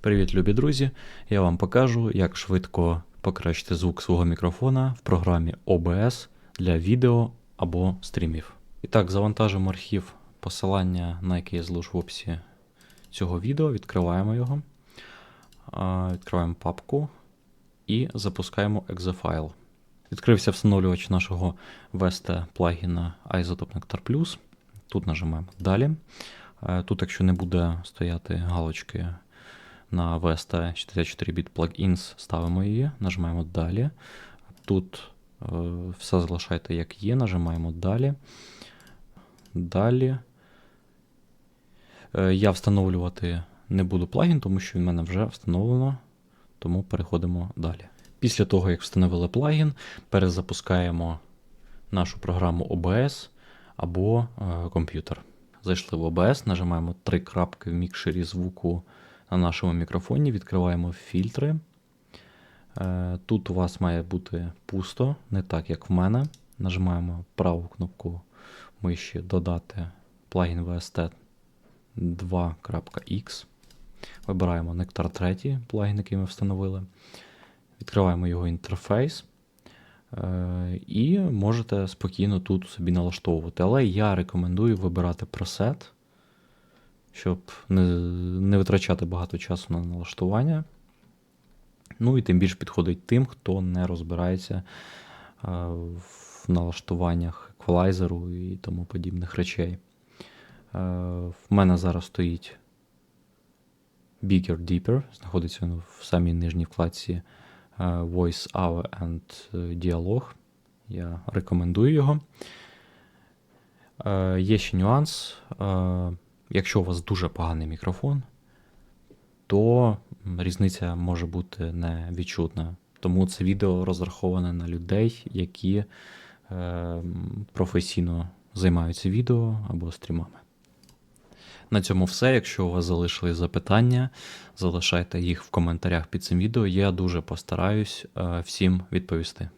Привіт, любі друзі! Я вам покажу, як швидко покращити звук свого мікрофона в програмі OBS для відео або стрімів. І так, завантажимо архів посилання, на яке я залишу в описі цього відео, відкриваємо його, відкриваємо папку і запускаємо екзофайл. Відкрився встановлювач нашого VST плагіна Isotope Nectar Plus. Тут нажимаємо Далі. Е, Тут, якщо не буде стояти галочки на VST 64 bit plugins, ставимо її, нажимаємо Далі. Тут е, все залишайте як є, нажимаємо Далі. Далі. Е, Я встановлювати не буду плагін, тому що він в мене вже встановлено, тому переходимо далі. Після того, як встановили плагін, перезапускаємо нашу програму OBS або е, комп'ютер. Зайшли в OBS, нажимаємо три крапки в мікшері звуку на нашому мікрофоні, відкриваємо фільтри. Е, Тут у вас має бути пусто, не так як в мене. Нажимаємо праву кнопку миші Додати плагін VST 2.x. Вибираємо Nectar 3, плагін, який ми встановили. Відкриваємо його інтерфейс. Е, І можете спокійно тут собі налаштовувати. Але я рекомендую вибирати пресет, щоб не, не витрачати багато часу на налаштування. Ну і тим більше підходить тим, хто не розбирається е, в налаштуваннях еквалайзеру і тому подібних речей. Е, В мене зараз стоїть Bigger Deeper, знаходиться в самій нижній вкладці е, Voice Hour and Dialog. Я рекомендую його. Є ще нюанс. Якщо у вас дуже поганий мікрофон, то різниця може бути не відчутна. Тому це відео розраховане на людей, які е, професійно займаються відео або стрімами. На цьому все. Якщо у вас залишились запитання, залишайте їх в коментарях під цим відео. Я дуже постараюсь е, всім відповісти.